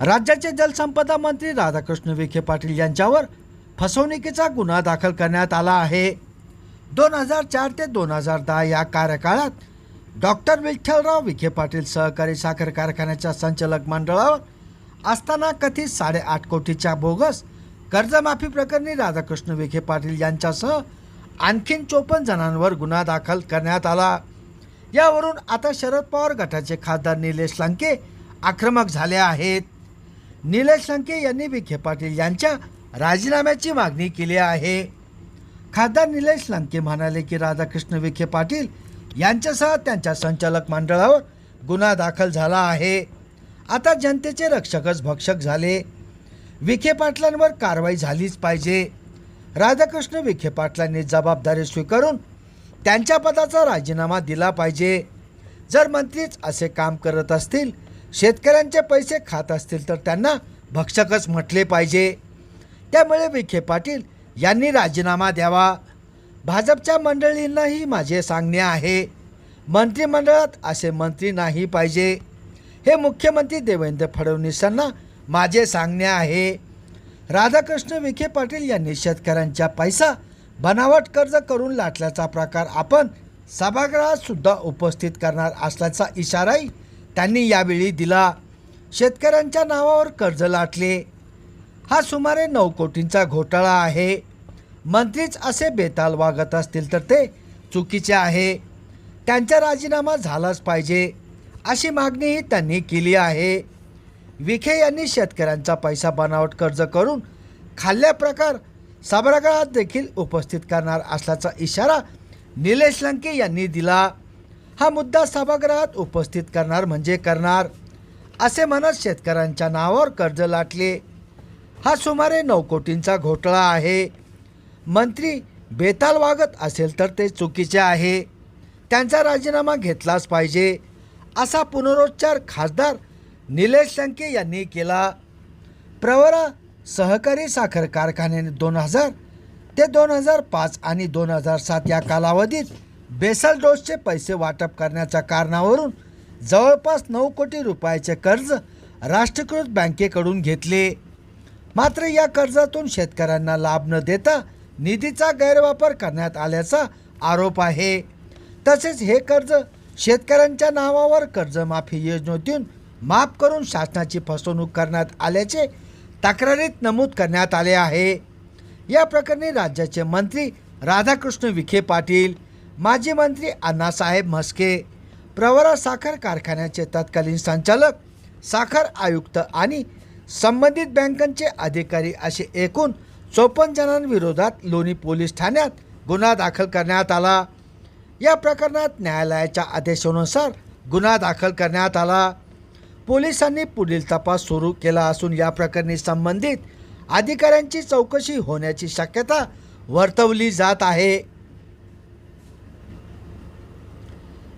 राज्याचे जलसंपदा मंत्री राधाकृष्ण विखे पाटील यांच्यावर फसवणुकीचा गुन्हा दाखल करण्यात आला आहे. दोन हजार चार ते दोन हजार दहा या कार्यकाळात डॉक्टर विठ्ठलराव विखे पाटील सहकारी साखर कारखान्याच्या संचालक मंडळावर असताना कथित साडेआठ कोटीच्या बोगस कर्जमाफी प्रकरणी राधाकृष्ण विखे पाटील यांच्यासह आणखीन चोपन्न जणांवर गुन्हा दाखल करण्यात आला. यावरून आता शरद पवार गटाचे खासदार निलेश लंके आक्रमक झाले आहेत. निलेश लंके यांनी विखे पाटील यांच्या राजीनाम्याची मागणी केली आहे. खासदार निलेश लंके म्हणाले की राधाकृष्ण विखे पाटील यांच्यासह त्यांच्या संचालक मंडळावर गुन्हा दाखल झाला आहे. आता जनतेचे रक्षकच भक्षक झाले. विखे पाटलांवर कारवाई झालीच पाहिजे. राधाकृष्ण विखे पाटलांनी जबाबदारी स्वीकारून त्यांच्या पदाचा राजीनामा दिला पाहिजे. जर मंत्रीच असे काम करत असतील शेतकऱ्यांचे पैसे खात असतील तर त्यांना भक्षकच म्हटले पाहिजे. त्यामुळे विखे पाटील यांनी राजीनामा द्यावा. भाजपच्या मंडळींनाही माझे सांगणे आहे. मंत्रिमंडळात असे मंत्री नाही पाहिजे. हे मुख्यमंत्री देवेंद्र फडणवीसांना माझे सांगणे आहे. राधाकृष्ण विखे पाटील यांनी शेतकऱ्यांचा पैसा बनावट कर्ज करून लाटल्याचा प्रकार आपण सभागृहात सुद्धा उपस्थित करणार असल्याचा इशाराही त्यांनी यावेळी दिला शेतकऱ्यांच्या नावावर कर्ज लाटले. हा सुमारे नऊ कोटींचा घोटाळा आहे. मंत्रीच असे बेताल वागत असतील तर ते चुकीचे आहे. त्यांचा राजीनामा झालाच पाहिजे अशी मागणीही त्यांनी केली आहे. विखे यांनी शेतकऱ्यांचा पैसा बनावट कर्ज करून खाल्ल्या प्रकार सभागृहात देखील उपस्थित करणार असल्याचा इशारा निलेश लंके यांनी दिला. हा मुद्दा सभागृहात उपस्थित करणार म्हणजे करणार असे म्हणत शेतकऱ्यांच्या नावावर कर्ज लाटले. हा सुमारे नऊ कोटींचा घोटाळा आहे. मंत्री बेताल वागत असेल तर ते चुकीचे आहे. त्यांचा राजीनामा घेतलाच पाहिजे असा पुनरोच्चार खासदार निलेश लंके यांनी केला. प्रवरा सहकारी साखर कारखान्याने दोन हजार ते दोन हजार पाच आणि दोन हजार सात या कालावधीत बेसल डोसचे पैसे वाटप करण्याच्या कारणावरून जवळपास नऊ कोटी रुपयाचे कर्ज राष्ट्रीयकृत बँकेकडून घेतले. मात्र या कर्जातून शेतकऱ्यांना लाभ न देता निधीचा गैरवापर करण्यात आल्याचा आरोप आहे. तसेच हे कर्ज शेतकऱ्यांच्या नावावर कर्जमाफी योजनेतून माफ करून शासनाची फसवणूक करण्यात आल्याचे तक्रारीत नमूद करण्यात आले आहे. या प्रकरणी राज्याचे मंत्री राधाकृष्ण विखे पाटील माजी मंत्री अण्णासाहेब म्हस्के प्रवरा साखर कारखान्याचे तत्कालीन संचालक साखर आयुक्त आणि संबंधित बँकांचे अधिकारी असे एकूण चौपन्न जणांविरोधात लोणी पोलीस ठाण्यात गुन्हा दाखल करण्यात आला. या प्रकरणात न्यायालयाच्या आदेशानुसार गुन्हा दाखल करण्यात आला. पोलिसांनी पुढील तपास सुरू केला असून या प्रकरणी संबंधित अधिकाऱ्यांची चौकशी होण्याची शक्यता वर्तवली जात आहे.